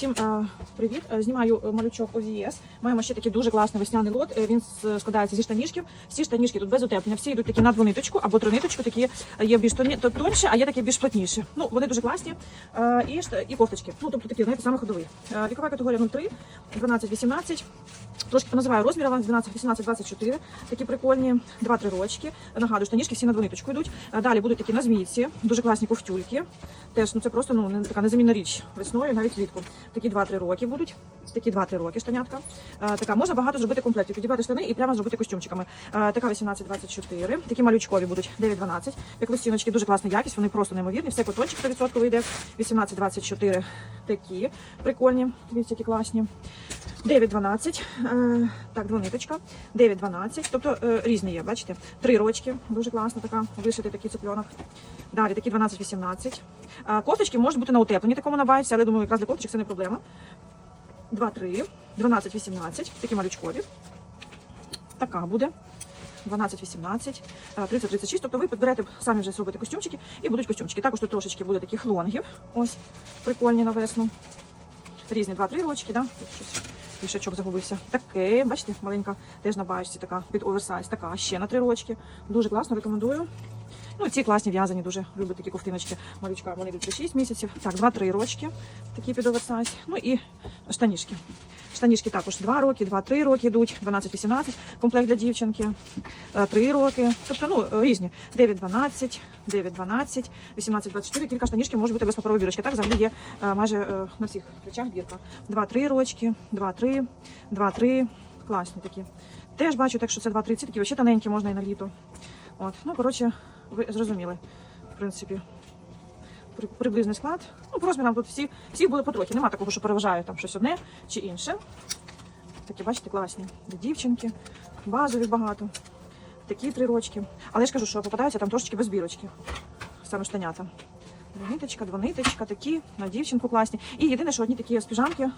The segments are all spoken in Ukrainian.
Всім е, привіт! Е, Знімаю е, малючок OVS. Маємо ще такий дуже класний весняний лот. Він складається зі штанішків. Всі штанішки тут без утеплення. Всі йдуть такі на двониточку або триниточку. Такі є більш тоні- то- тонші, а є такі більш плотніші. Ну вони дуже класні. І і кофточки. Ну тобто такі, знаєте, саме ходові. Вікова категорія 03, 12-18. Трошки поназиваю розміри, вам 12, 18, 24. Такі прикольні, 2-3 рочки. Нагадую, штанішки всі на двониточку йдуть. Е, Далі будуть такі на змійці, дуже класні ковтюльки. Теж ну це просто ну така незамінна річ весною, навіть влітку. Такі 2-3 роки будуть. Такі 2-3 роки штанятка. Е, така можна багато зробити комплектів. Підібрати штани і прямо зробити костюмчиками. Е, така 18-24. Такі малючкові будуть 9-12. Як листіночки, дуже класна якість, вони просто неймовірні. Все котончик 100% йде. 18-24 такі прикольні. Дивіться, які класні. 9-12, е, так, двониточка, 9-12, тобто е, різні є, бачите? Три рочки, дуже класно така, вишитий такий цыпленок. Далі такі 12-18. Е, Кофточки можуть бути на утепленні такому на байці, але думаю, якраз для кофточок це не проблема. 2-3, 12-18, такі малючкові. Така буде. 12-18, е, 30-36. Тобто ви підберете самі вже зробите костюмчики і будуть костюмчики. Також тут трошечки буде таких лонгів. Ось, прикольні на весну. Різні 2-3 рочки, да? Щось пішачок загубився. Таке, бачите, маленька, теж на бачці, така під оверсайз, така ще на три рочки. Дуже класно, рекомендую. Ну, ці класні в'язані, дуже люблю такі кофтиночки Малючка, вони йдуть 6 місяців. Так, 2-3 рочки, такі під оверсайз. Ну і штанішки. Штанішки також 2 роки, 2-3 роки йдуть, 12-18, комплект для дівчинки, 3 роки. Тобто, ну, різні. 9-12, 9-12, 18-24. Кілька штанішків може бути без паперової бірочки. Так, взагалі є е, майже е, на всіх речах бірка. 2-3 рочки, 2-3, 2-3. Класні такі. Теж бачу, так що це 2-3, ці такі ще тоненькі можна і на літо. От, ну, коротше, ви зрозуміли, в принципі. При- Приблизний склад. Ну, по розмірам тут всі, всіх буде потрохи. Нема такого, що переважає там щось одне чи інше. Такі, бачите, класні. Для дівчинки, базові багато. Такі три рочки. Але я ж кажу, що попадаються там трошечки без бірочки. Саме штанята. Двониточка, двониточка, такі на дівчинку класні. І єдине, що одні такі з піжамки е,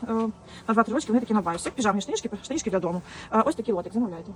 на 2-3 рочки, вони такі на байсі. Піжамні штанішки, штанішки для дому. Е, ось такий лотик, замовляйте.